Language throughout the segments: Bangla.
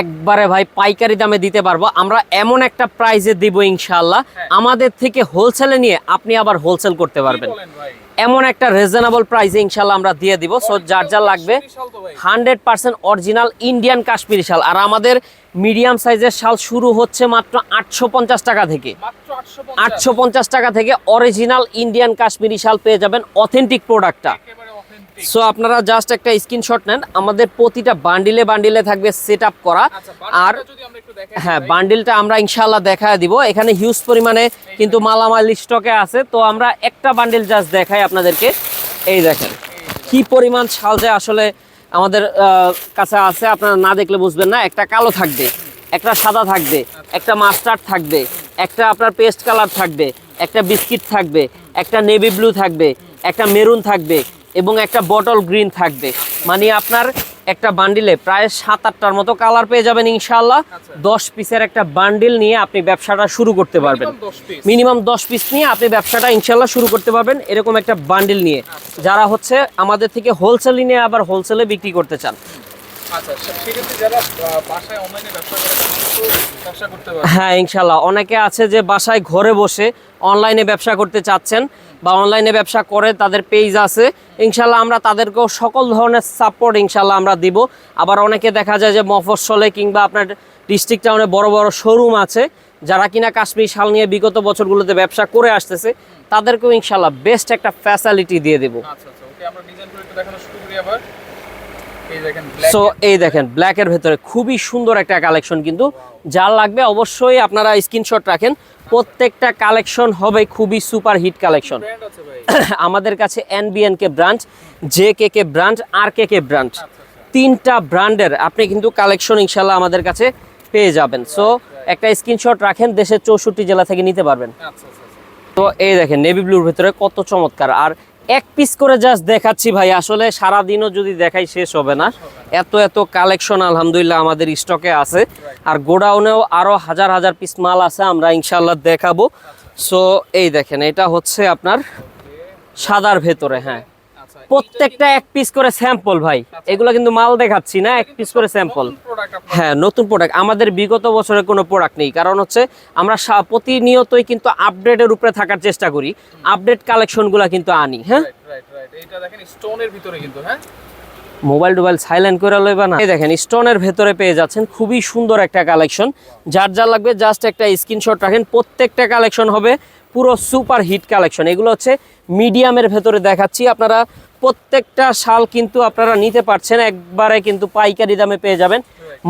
একবারে ভাই পাইকারি দামে দিতে পারব। আমরা এমন একটা প্রাইজে দিব ইনশাআল্লাহ। হ্যাঁ। আমাদের থেকে হোলসেলে নিয়ে আপনি আবার হোলসেল করতে পারবেন। এমন একটা রিজনেবল প্রাইসে ইনশাআল্লাহ আমরা দিয়ে দিব। সো যার যার লাগবে hundred percent original Indian Kashmiri শাল। আর আমাদের মিডিয়াম সাইজের শাল শুরু হচ্ছে মাত্র আটশো পঞ্চাশ টাকা থেকে। আটশো পঞ্চাশ। টাকা থেকে অরিজিনাল ইন্ডিয়ান কাশ্মীরি শাল পেয়ে যাবেন অথেন্টিক প্রোডাক্টটা সো আপনারা জাস্ট একটা স্ক্রিনশট নেন। আমাদের প্রতিটা বান্ডিলে বান্ডিলে থাকবে সেট আপ করা। আচ্ছা আর হ্যাঁ বান্ডিলটা আমরা ইনশাল্লাহ দেখায় দিব। এখানে হিউজ পরিমাণে কিন্তু মালামাল স্টকে আছে। তো আমরা একটা বান্ডিল জাস্ট দেখাই আপনাদেরকে। এই দেখেন কি পরিমাণ শাল যে আসলে আমাদের কাছে আছে। আপনারা না দেখলে বুঝবেন না। একটা কালো থাকবে একটা সাদা থাকবে একটা মাস্টার্ড থাকবে একটা আপনার পেস্ট কালার থাকবে একটা বিস্কিট থাকবে একটা নেভি ব্লু থাকবে একটা মেরুন থাকবে। এবং একটা বটল গ্রিন থাকবে। মানে আপনার একটা বান্ডিলে প্রায় সাত আটটার মতো কালার পেয়ে যাবেন ইনশাল্লাহ আচ্ছা। দশ পিসের একটা বান্ডিল নিয়ে আপনি ব্যবসাটা শুরু করতে পারবেন। Minimum 10 piece। মিনিমাম দশ পিস নিয়ে আপনি ব্যবসাটা ইনশাল্লাহ শুরু করতে পারবেন এরকম একটা বান্ডিল নিয়ে। আচ্ছা। যারা হচ্ছে আমাদের থেকে হোলসেল নিয়ে আবার হোলসেলে বিক্রি করতে চান। আচ্ছা হ্যাঁ ইনশাল্লাহ অনেকে আছে যে বাসায় ঘরে বসে অনলাইনে ব্যবসা করতে চাচ্ছেন। বা অনলাইনে ব্যবসা করে, তাদের পেজ আছে। ইনশাল্লাহ আমরা তাদেরকেও সকল ধরনের সাপোর্ট ইনশাল্লাহ আমরা দিব। আবার অনেকে দেখা যায় যে মফস্বলে কিংবা আপনার ডিস্ট্রিক্ট টাউনে বড় বড় শোরুম আছে, যারা কিনা কাশ্মীর শাল নিয়ে বিগত বছরগুলোতে ব্যবসা করে আসতেছে, তাদেরকেও ইনশাল্লাহ বেস্ট একটা ফ্যাসিলিটি দিয়ে দেবো। আচ্ছা আচ্ছা ওকে আমরা ডিজাইন করে একটু শুরু করি আবার। সো এই দেখেন ব্ল্যাকের ভেতরে খুবই সুন্দর একটা কালেকশন কিন্তু। যার লাগবে অবশ্যই আপনারা স্ক্রিনশট রাখেন। প্রত্যেকটা কালেকশন হবে খুবই সুপার হিট কালেকশন আমাদের কাছে NBN K branch J K K branch R K K branch তিনটা ব্র্যান্ডের আপনি কিন্তু কালেকশন ইনশাল্লাহ আমাদের কাছে পেয়ে যাবেন। সো একটা স্ক্রিনশট রাখেন দেশের চৌষট্টি জেলা থেকে নিতে পারবেন। আচ্ছা আচ্ছা আচ্ছা। তো এই দেখেন নেভি ব্লুর ভেতরে কত চমৎকার। আর এক পিস করে জাস্ট দেখাচ্ছি ভাই। আসলে সারাদিনও যদি দেখাই শেষ হবে না। এত এত কালেকশন আলহামদুলিল্লাহ আমাদের স্টকে আছে। আর গোডাউনেও আরও হাজার হাজার পিস মাল আছে, আমরা ইনশাল্লাহ দেখাবো। সো এই দেখেন, এটা হচ্ছে আপনার সাদার ভেতরে হ্যাঁ। প্রত্যেকটা এক পিস করে স্যাম্পল ভাই। এগুলো কিন্তু মাল দেখাচ্ছি না এক পিস করে স্যাম্পল হ্যাঁ নতুন প্রোডাক্ট আমাদের বিগত বছরের কোনো প্রোডাক্ট নেই। কারণ হচ্ছে আমরা প্রতিনিয়তই কিন্তু আপডেটের উপরে থাকার চেষ্টা করি। আপডেট কালেকশনগুলো কিন্তু আনি হ্যাঁ? মোবাইল টোবাইল সাইলেন্ট করে লইবা না। এই দেখেন স্টোনের ভেতরে পেয়ে যাচ্ছেন খুবই সুন্দর একটা কালেকশন যার যা লাগবে জাস্ট একটা স্ক্রিনশট রাখেন। প্রত্যেকটা কালেকশন হবে পুরো সুপার হিট কালেকশন এগুলো হচ্ছে মিডিয়ামের ভেতরে দেখাচ্ছি। আপনারা প্রত্যেকটা শাল কিন্তু আপনারা নিতে পারছেন, একবারে কিন্তু পাইকারি দামে পেয়ে যাবেন।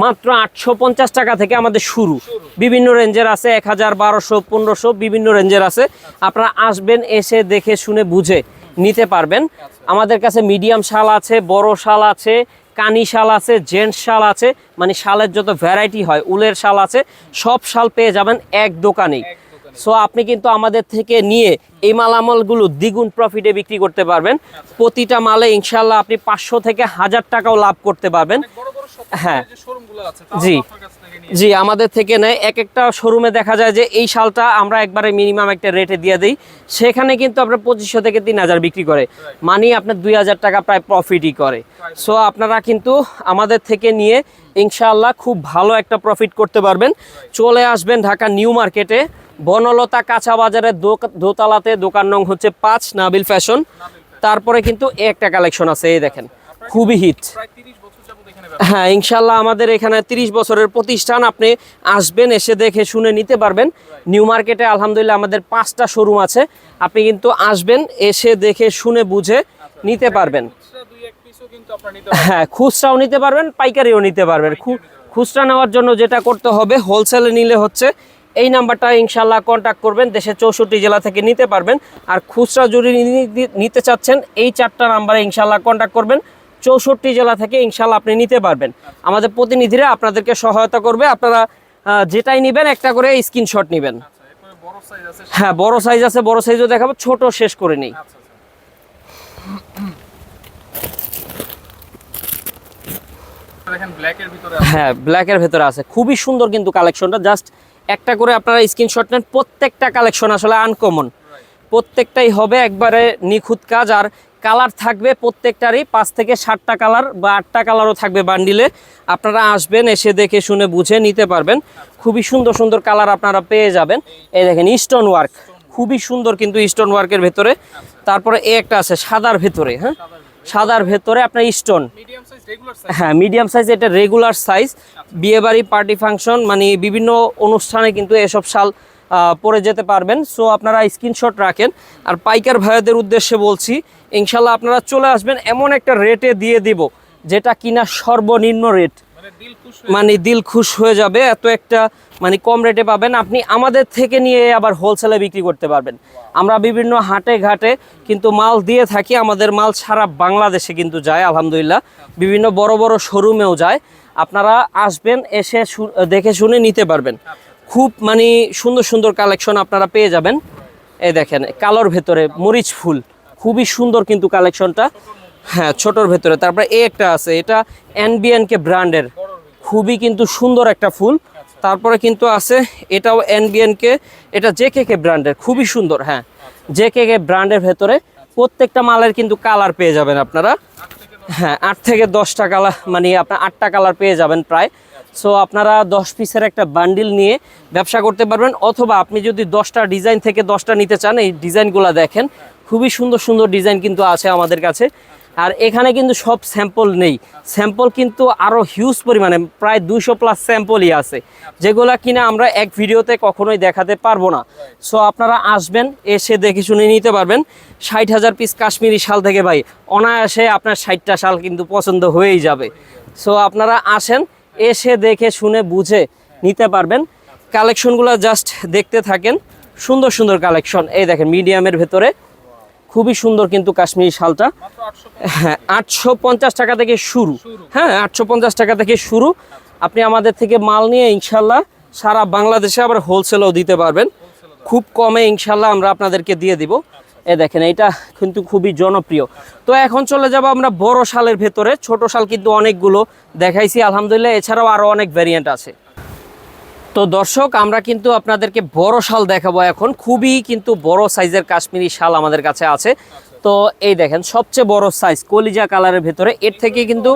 মাত্র আটশো পঞ্চাশ টাকা থেকে আমাদের শুরু। বিভিন্ন রেঞ্জের আছে, এক হাজার, বারোশো, পনেরোশো, বিভিন্ন রেঞ্জের আছে। আপনারা আসবেন, এসে দেখে শুনে বুঝে নিতে পারবেন। আমাদের কাছে মিডিয়াম শাল আছে, বড় শাল আছে, কানি শাল আছে, জেন্টস শাল আছে। মানে শালের যত ভ্যারাইটি হয়, উলের শাল আছে, সব শাল পেয়ে যাবেন এক দোকানেই। সো আপনি কিন্তু আমাদের থেকে নিয়ে এই মালামালগুলো দ্বিগুণ প্রফিটে বিক্রি করতে পারবেন। প্রতিটা মালে ইনশাল্লাহ আপনি পাঁচশো থেকে হাজার টাকাও লাভ করতে পারবেন। হ্যাঁ। জি। জি আমাদের থেকে নেয়। এক একটা শোরুমে দেখা যায় যে এই শালটা আমরা একবারে মিনিমাম একটা রেটে দিয়ে দিই। সেখানে কিন্তু আপনার পঁচিশশো থেকে তিন হাজার বিক্রি করে। মানি আপনার দুই হাজার টাকা প্রায় প্রফিটই করে। সো আপনারা কিন্তু আমাদের থেকে নিয়ে ইনশাআল্লাহ খুব ভালো একটা প্রফিট করতে পারবেন। চলে আসবেন ঢাকা নিউ মার্কেটে। বনলতা কাঁচা বাজারের দোক- দোতলাতে দোকান নং হচ্ছে পাঁচ, নাবিল ফ্যাশন। তারপরে কিন্তু একটা কালেকশন আছে, এই দেখেন, খুবই হিট। প্রায় 30 বছর যাবত এখানে ব্যবসা হ্যাঁ ইনশাল্লাহ আমাদের এখানে 30 বছরের প্রতিষ্ঠান, আপনি আসবেন, এসে দেখে শুনে নিতে পারবেন। নিউ মার্কেটে আলহামদুলিল্লাহ আমাদের পাঁচটা শোরুম আছে। আপনি কিন্তু আসবেন, এসে দেখে শুনে বুঝে নিতে পারবেন। হ্যাঁ খুচরাও নিতে পারবেন, পাইকারিও নিতে পারবেন। খুচরা নেওয়ার জন্য যেটা করতে হবে হোলসেলে নিলে হচ্ছে এই নাম্বারটা ইনশাল্লাহ কন্ট্যাক্ট করবেন দেশের চৌষট্টি জেলা থেকে নিতে পারবেন। আর খুচরা নি- নিতে চাচ্ছেন এই চারটা নাম্বারে ইনশাল্লাহ কন্ট্যাক্ট করবেন। চৌষট্টি জেলা থেকে ইনশাল্লাহ আপনি নিতে পারবেন। আমাদের প্রতিনিধিরা আপনাদেরকে সহায়তা করবে আপনারা যেটাই নেবেন একটা করে স্ক্রিনশট নেবেন। বড় সাইজ আছে হ্যাঁ বড় সাইজ আছে বড় সাইজও দেখাবো ছোট শেষ করে নেই। হ্যাঁ ব্ল্যাকের ভেতরে আছে। খুবই সুন্দর কিন্তু কালেকশনটা জাস্ট একটা করে আপনারা স্ক্রিনশট নেন, প্রত্যেকটা কালেকশন আসলে আনকমন প্রত্যেকটাই হবে একবারে নিখুঁত কাজ আর কালার থাকবে প্রত্যেকটারই, পাঁচ থেকে সাতটা কালার বা আটটা কালারও থাকবে বান্ডিলে আপনারা আসবেন, এসে দেখে শুনে বুঝে নিতে পারবেন। খুবই সুন্দর সুন্দর কালার আপনারা পেয়ে যাবেন। এই দেখেন স্টোন ওয়ার্ক খুবই সুন্দর কিন্তু স্টোন ওয়ার্কের ভেতরে। তারপরে এ একটা আছে, সাদার ভেতরে হ্যাঁ? সাদার ভেতরে আপনার স্টোন। রেগুলার হ্যাঁ মিডিয়াম সাইজ এটা রেগুলার সাইজ বিয়েবাড়ি পার্টি ফাংশন মানে বিভিন্ন অনুষ্ঠানে কিন্তু এসব শাল পরে যেতে পারবেন। সো আপনারা স্ক্রিনশট রাখেন। আর পাইকার ভাইয়াদের উদ্দেশ্যে বলছি ইনশাল্লাহ আপনারা চলে আসবেন এমন একটা রেটে দিয়ে দিব যেটা কিনা সর্বনিম্ন রেট মানে দিল খুশ মানে দিল খুশ হয়ে যাবে, এত একটা মানে কম রেটে পাবেন। আপনি আমাদের থেকে নিয়ে আবার হোলসেলে বিক্রি করতে পারবেন। আমরা বিভিন্ন হাটে ঘাটে কিন্তু মাল দিয়ে থাকি, আমাদের মাল সারা বাংলাদেশে কিন্তু যায়, আলহামদুলিল্লাহ। বিভিন্ন বড় বড় শোরুমেও যায়। আপনারা আসবেন, এসে দেখে শুনে নিতে পারবেন। খুব মানে সুন্দর সুন্দর কালেকশন আপনারা পেয়ে যাবেন। এই দেখেন, কালোর ভেতরে মরিচ ফুল, খুবই সুন্দর কিন্তু কালেকশনটা হ্যাঁ ছোটোর ভেতরে। তারপরে এ একটা আছে, এটা এনবিএনকে ব্র্যান্ডের খুবই কিন্তু সুন্দর একটা ফুল। তারপরে কিন্তু আছে, এটাও এনবিএনকে এটা জে কে কে ব্র্যান্ডের খুবই সুন্দর হ্যাঁ। জে কে কে ব্র্যান্ডের ভেতরে প্রত্যেকটা মালের কিন্তু কালার পেয়ে যাবেন আপনারা। হ্যাঁ আট থেকে দশটা কালার মানে আপনার আটটা কালার পেয়ে যাবেন প্রায়। সো আপনারা দশ পিসের একটা বান্ডিল নিয়ে ব্যবসা করতে পারবেন, অথবা আপনি যদি দশটা ডিজাইন থেকে দশটা নিতে চান, এই ডিজাইনগুলো দেখেন। খুবই সুন্দর সুন্দর ডিজাইন কিন্তু আছে আমাদের কাছে। আর এখানে কিন্তু সব স্যাম্পল নেই। স্যাম্পল কিন্তু আরও হিউজ পরিমাণে, প্রায় দুশো প্লাস স্যাম্পলই আছে। যেগুলা কিনা আমরা এক ভিডিওতে কখনোই দেখাতে পারব না। সো আপনারা আসবেন, এসে দেখে শুনে নিতে পারবেন। ষাট হাজার পিস কাশ্মীরি শাল থেকে ভাই, অনায়াসে আপনার ষাটটা শাল কিন্তু পছন্দ হয়েই যাবে। সো আপনারা আসেন, এসে দেখে শুনে বুঝে নিতে পারবেন। কালেকশনগুলো জাস্ট দেখতে থাকেন। সুন্দর সুন্দর কালেকশন এই দেখেন মিডিয়ামের ভেতরে খুবই সুন্দর কিন্তু কাশ্মীরি শালটা। হ্যাঁ আটশো পঞ্চাশ টাকা থেকে শুরু। হ্যাঁ আটশো পঞ্চাশ টাকা থেকে শুরু। আপনি আমাদের থেকে মাল নিয়ে ইনশাল্লাহ সারা বাংলাদেশে আবার হোলসেলও দিতে পারবেন। খুব কমে ইনশাল্লাহ আমরা আপনাদেরকে দিয়ে দিব। এ দেখেন এটা কিন্তু খুবই জনপ্রিয়। তো এখন চলে যাব আমরা বড় শালের ভেতরে। ছোট শাল কিন্তু অনেকগুলো দেখাইছি আলহামদুলিল্লাহ এছাড়াও আরও অনেক ভ্যারিয়েন্ট আছে। তো দর্শক, আমরা কিন্তু আপনাদেরকে বড় শাল দেখাবো এখন। খুবই কিন্তু বড় সাইজের কাশ্মীরি শাল আমাদের কাছে আছে। তো এই দেখেন, সবচেয়ে বড় সাইজ কলিজা কালারের ভেতরে। এর থেকে কিন্তু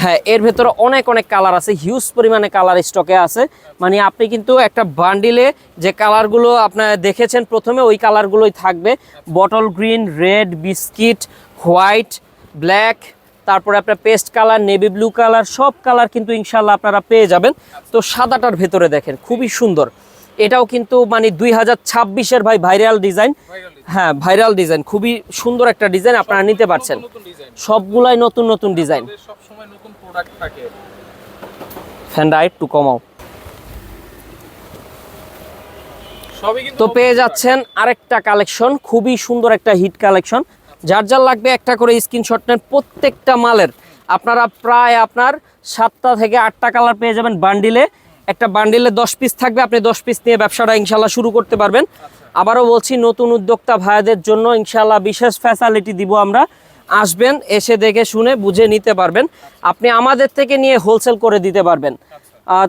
হ্যাঁ এর ভেতরে অনেক অনেক কালার আছে। হিউজ পরিমাণে কালার স্টকে আছে। মানে আপনি কিন্তু একটা বান্ডিলে যে কালারগুলো আপনারা দেখেছেন, প্রথমে ওই কালারগুলোই থাকবে। Bottle green red biscuit white black তারপরে আপনার paste colour navy blue colour সব কালার কিন্তু ইনশাল্লাহ আপনারা পেয়ে যাবেন। তো সাদাটার ভেতরে দেখেন খুবই সুন্দর। এটাও কিন্তু মানে দুই হাজার ছাব্বিশের ভাই ভাইরাল ডিজাইন। হ্যাঁ ভাইরাল ডিজাইন খুবই সুন্দর একটা ডিজাইন আপনারা নিতে পারছেন। সবগুলাই নতুন নতুন ডিজাইন। ফ্যানটা একটু কমাও। সবই তো পেয়ে যাচ্ছেন আরেকটা কালেকশন খুবই সুন্দর একটা হিট কালেকশন। যার যার লাগবে একটা করে স্ক্রিনশট নেন প্রত্যেকটা মালের। আপনারা প্রায় আপনার সাতটা থেকে আটটা কালার পেয়ে যাবেন বান্ডিলে একটা বান্ডিলে দশ পিস থাকবে, আপনি দশ পিস নিয়ে ব্যবসাটা ইনশাল্লাহ শুরু করতে পারবেন। আবারও বলছি, নতুন উদ্যোক্তা ভাইয়াদের জন্য ইনশাল্লাহ বিশেষ ফ্যাসিলিটি দিব আমরা। আসবেন, এসে দেখে শুনে বুঝে নিতে পারবেন। আপনি আমাদের থেকে নিয়ে হোলসেল করে দিতে পারবেন।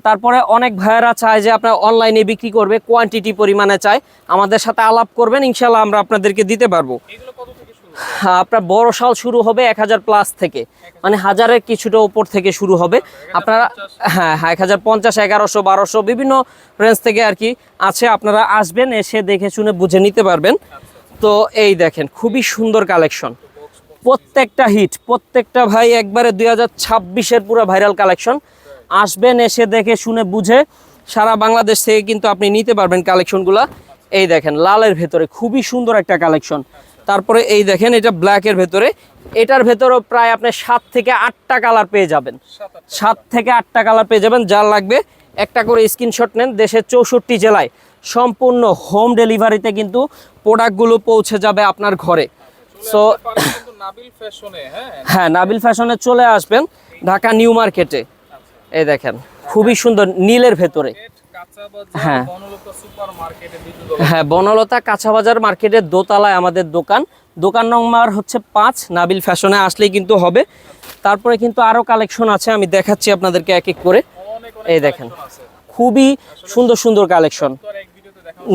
তারপরে অনেক ভাইয়েরা চায় যে আপনার অনলাইনে বিক্রি করবে কোয়ান্টিটি পরিমাণে চায়। আমাদের সাথে আলাপ করবেন ইনশাল্লাহ আমরা আপনাদেরকে দিতে পারব। হ্যাঁ, আপনার বড় শাল শুরু হবে এক হাজার প্লাস থেকে। মানে হাজারের কিছুটা উপর থেকে শুরু হবে। আপনারা হ্যাঁ হ্যাঁ এক হাজার পঞ্চাশ এগারোশো বারোশো বিভিন্ন রেঞ্জ থেকে আর কি আছে। আপনারা আসবেন এসে দেখে শুনে বুঝে নিতে পারবেন। তো এই দেখেন খুবই সুন্দর কালেকশন প্রত্যেকটা হিট প্রত্যেকটা ভাই একবারে দুই হাজার ছাব্বিশের পুরো ভাইরাল কালেকশন আসবেন এসে দেখে শুনে বুঝে সারা বাংলাদেশ থেকে কিন্তু আপনি নিতে পারবেন কালেকশনগুলা এই দেখেন লালের ভেতরে খুবই সুন্দর একটা কালেকশন তারপরে এই দেখেন এটা ব্ল্যাকের ভেতরে। এটার ভেতরেও প্রায় আপনি সাত থেকে আটটা কালার পেয়ে যাবেন। সাত থেকে আটটা কালার পেয়ে যাবেন যার লাগবে একটা করে স্ক্রিনশট নেন দেশের চৌষট্টি জেলায়। সম্পূর্ণ হোম ডেলিভারিতে কিন্তু প্রোডাক্টগুলো পৌঁছে যাবে আপনার ঘরে। সো নাবিল ফ্যাশনে হ্যাঁ হ্যাঁ নাবিল ফ্যাশনে চলে আসবেন ঢাকা নিউ মার্কেটে। এই দেখেন খুবই সুন্দর নীলের ভেতরে। হ্যাঁ। হ্যাঁ বনলতা কাঁচাবাজার মার্কেটের দোতলায় আমাদের দোকান। দোকান নম্বর হচ্ছে পাঁচ নাবিল ফ্যাশনে আসলেই কিন্তু হবে। তারপরে কিন্তু আরও কালেকশন আছে আমি দেখাচ্ছি আপনাদেরকে এক এক করে। এই দেখেন খুবই সুন্দর সুন্দর কালেকশন।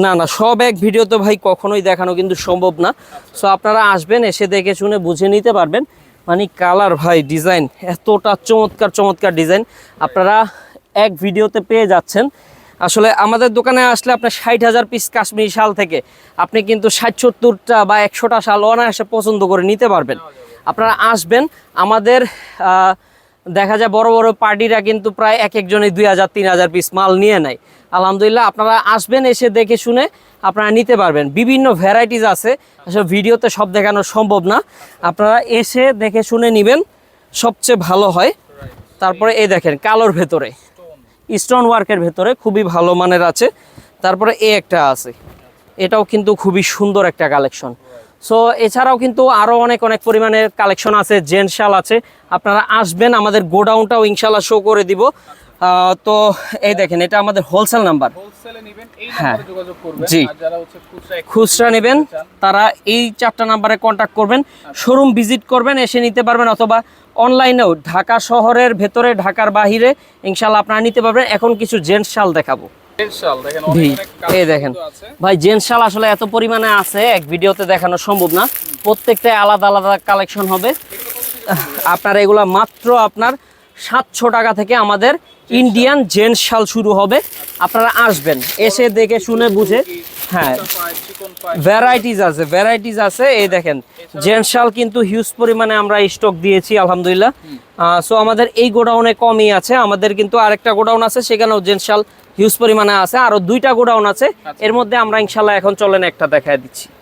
না না সব এক ভিডিও তো ভাই কখনোই দেখানো কিন্তু সম্ভব না। সো আপনারা আসবেন এসে দেখে শুনে বুঝে নিতে পারবেন। মানে কালার ভাই ডিজাইন এতটা চমৎকার চমৎকার ডিজাইন। আপনারা এক ভিডিওতে পেয়ে যাচ্ছেন। আসলে আমাদের দোকানে আসলে আপনার ষাট হাজার পিস কাশ্মীরি শাল থেকে আপনি কিন্তু ষাট সত্তরটা বা একশোটা শাল অনায়াসে পছন্দ করে নিতে পারবেন। আপনারা আসবেন, আমাদের দেখা যায় বড় বড় পার্টিরা কিন্তু প্রায় এক একজনে দুই হাজার, তিন হাজার পিস মাল নিয়ে নেয়। আলহামদুলিল্লাহ, আপনারা আসবেন, এসে দেখে শুনে আপনারা নিতে পারবেন। বিভিন্ন ভ্যারাইটিস আছে, আসলে ভিডিওতে সব দেখানো সম্ভব না। আপনারা এসে দেখে শুনে নেবেন, সবচেয়ে ভালো হয়। তারপরে এই দেখেন, কালোর ভেতরে। স্টোন ওয়ার্কের ভেতরে খুবই ভালো মানের আছে। তারপরে এ একটা আছে। এটাও কিন্তু খুবই সুন্দর একটা কালেকশন সো এছাড়াও কিন্তু আরও অনেক অনেক পরিমাণের কালেকশন আছে জেনশাল আছে। আপনারা আসবেন আমাদের গোডাউনটাও ইনশাল্লাহ শো করে দিব। তো এই দেখেন এটা আমাদের হোলসেল নাম্বার হ্যাঁ। জি। খুচরা নেবেন তারা এই চারটা নাম্বারে কন্ট্যাক্ট করবেন। শোরুম ভিজিট করবেন এসে নিতে পারবেন অথবা অনলাইনেও ঢাকা শহরের ভেতরে ঢাকার বাহিরে ইনশাল্লাহ আপনারা নিতে পারবেন। এখন কিছু জেন্টস শাল দেখাবো। এই দেখেন। ভাই জেন্টস শাল আসলে এত পরিমাণে আছে এক ভিডিওতে দেখানো সম্ভব না। প্রত্যেকটাই আলাদা আলাদা কালেকশন হবে। আপনার এগুলা মাত্র আপনার সাতশো টাকা থেকে আমাদের ইন্ডিয়ান জেন্টস শাল শুরু হবে। আপনারা আসবেন, এসে দেখে শুনে বুঝে। হ্যাঁ ভ্যারাইটিস আছে ভ্যারাইটিস আছে। এই দেখেন, জেন্টস শাল কিন্তু হিউজ পরিমাণে আমরা স্টক দিয়েছি, আলহামদুলিল্লাহ। সো আমাদের এই গোডাউনে কমই আছে। আমাদের কিন্তু আরেকটা গোডাউন আছে, সেখানেও জেন্টস শাল হিউজ পরিমাণে আছে। আরও দুইটা গোডাউন আছে। এর মধ্যে আমরা ইনশাল্লাহ এখন চলেন, একটা দেখায় দিচ্ছি।